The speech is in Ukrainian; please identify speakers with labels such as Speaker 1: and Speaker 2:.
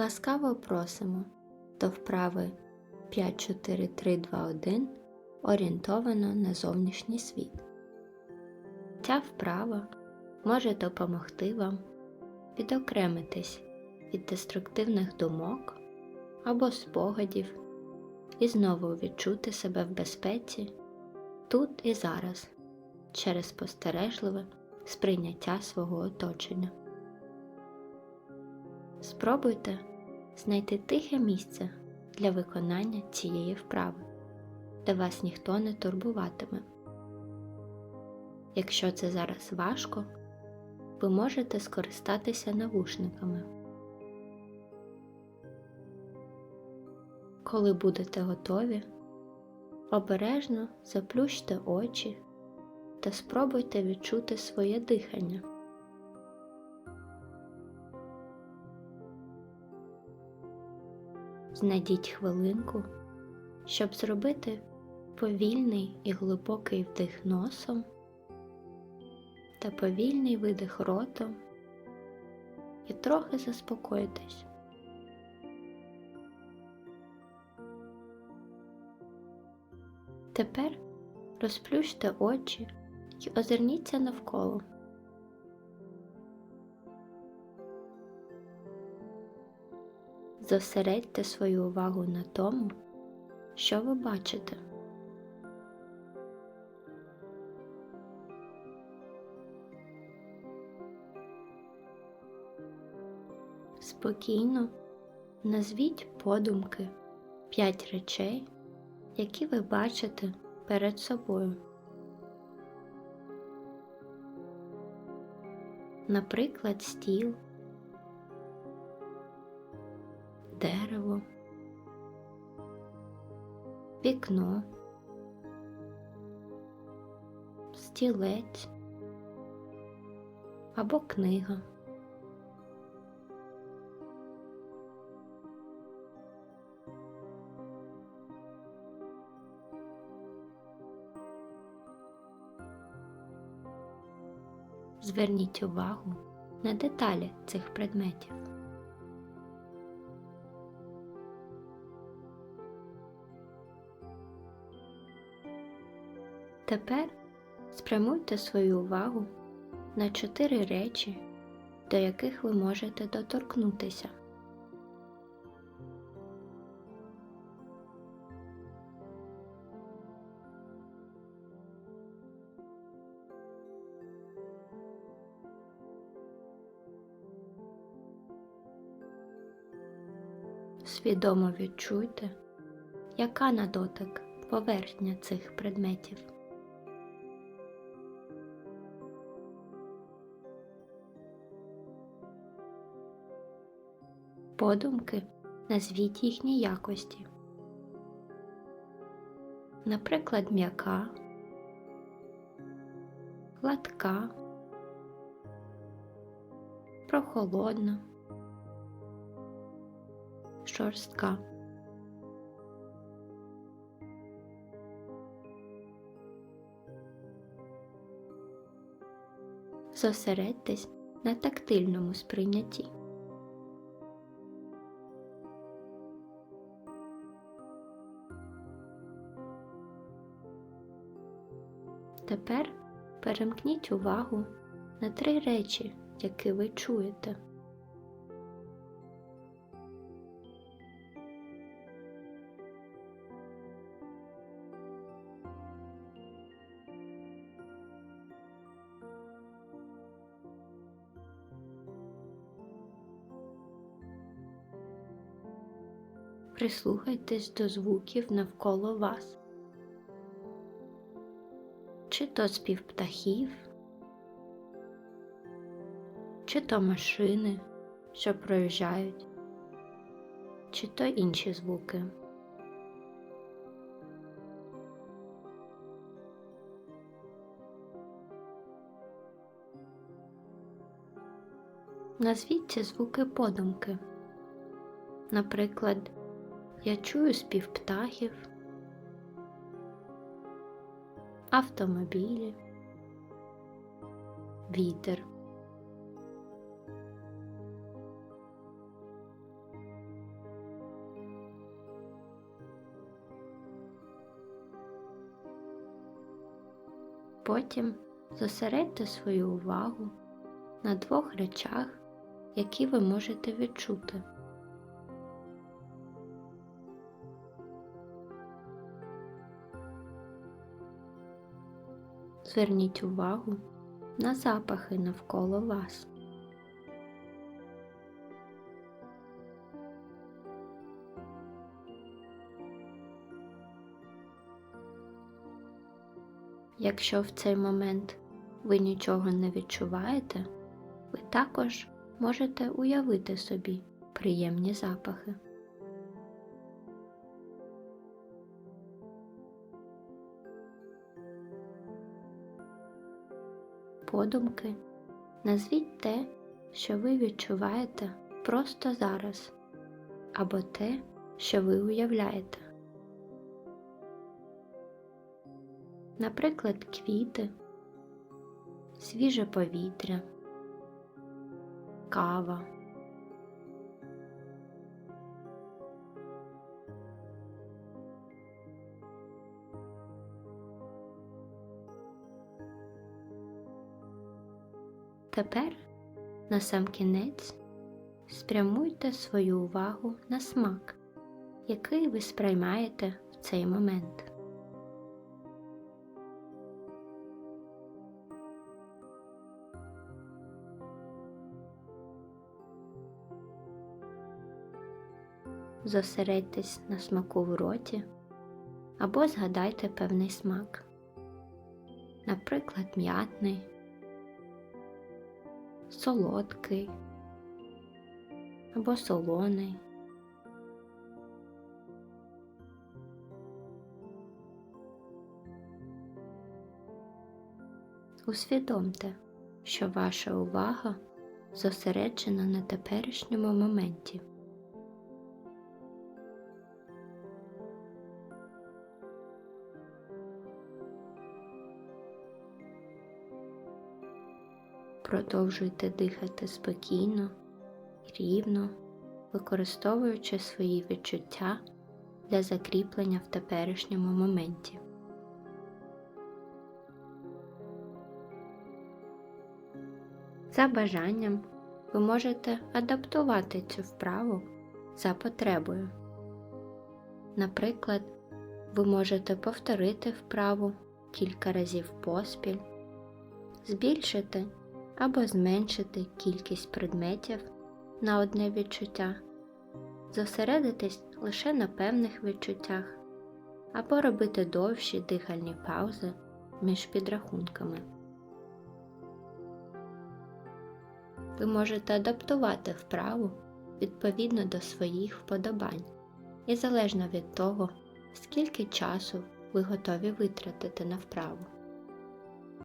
Speaker 1: Ласкаво просимо до вправи 54321 орієнтовано на зовнішній світ. Ця вправа може допомогти вам відокремитись від деструктивних думок або спогадів і знову відчути себе в безпеці тут і зараз через спостережливе сприйняття свого оточення. Спробуйте знайти тихе місце для виконання цієї вправи, де вас ніхто не турбуватиме. Якщо це зараз важко, ви можете скористатися навушниками. Коли будете готові, обережно заплющте очі та спробуйте відчути своє дихання. Знайдіть хвилинку, щоб зробити повільний і глибокий вдих носом та повільний видих ротом і трохи заспокойтесь. Тепер розплющте очі і озирніться навколо. Зосередьте свою увагу на тому, що ви бачите. Спокійно назвіть подумки п'ять речей, які ви бачите перед собою. Наприклад, стіл, вікно, стілець або книга. Зверніть увагу на деталі цих предметів. Тепер спрямуйте свою увагу на чотири речі, до яких ви можете доторкнутися. Свідомо відчуйте, яка на дотик поверхня цих предметів. Подумки назвіть їхні якості. Наприклад, м'яка, гладка, прохолодна, шорстка. Зосередьтесь на тактильному сприйнятті. Тепер перемкніть увагу на три речі, які ви чуєте. Прислухайтесь до звуків навколо вас. Чи то спів птахів, чи то машини, що проїжджають, чи то інші звуки. Назвіть ці звуки подумки. Наприклад, я чую спів птахів, автомобілі, вітер. Потім зосередьте свою увагу на двох речах, які ви можете відчути. Зверніть увагу на запахи навколо вас. Якщо в цей момент ви нічого не відчуваєте, ви також можете уявити собі приємні запахи. Подумки назвіть те, що ви відчуваєте просто зараз, або те, що ви уявляєте. Наприклад, квіти, свіже повітря, кава. Тепер на сам кінець спрямуйте свою увагу на смак, який ви сприймаєте в цей момент. Зосередьтесь на смаку в роті або згадайте певний смак, наприклад, м'ятний, солодкий або солоний. Усвідомте, що ваша увага зосереджена на теперішньому моменті. Продовжуйте дихати спокійно і рівно, використовуючи свої відчуття для закріплення в теперішньому моменті. За бажанням ви можете адаптувати цю вправу за потребою. Наприклад, ви можете повторити вправу кілька разів поспіль, збільшити або зменшити кількість предметів на одне відчуття, зосередитись лише на певних відчуттях, або робити довші дихальні паузи між підрахунками. Ви можете адаптувати вправу відповідно до своїх вподобань і залежно від того, скільки часу ви готові витратити на вправу.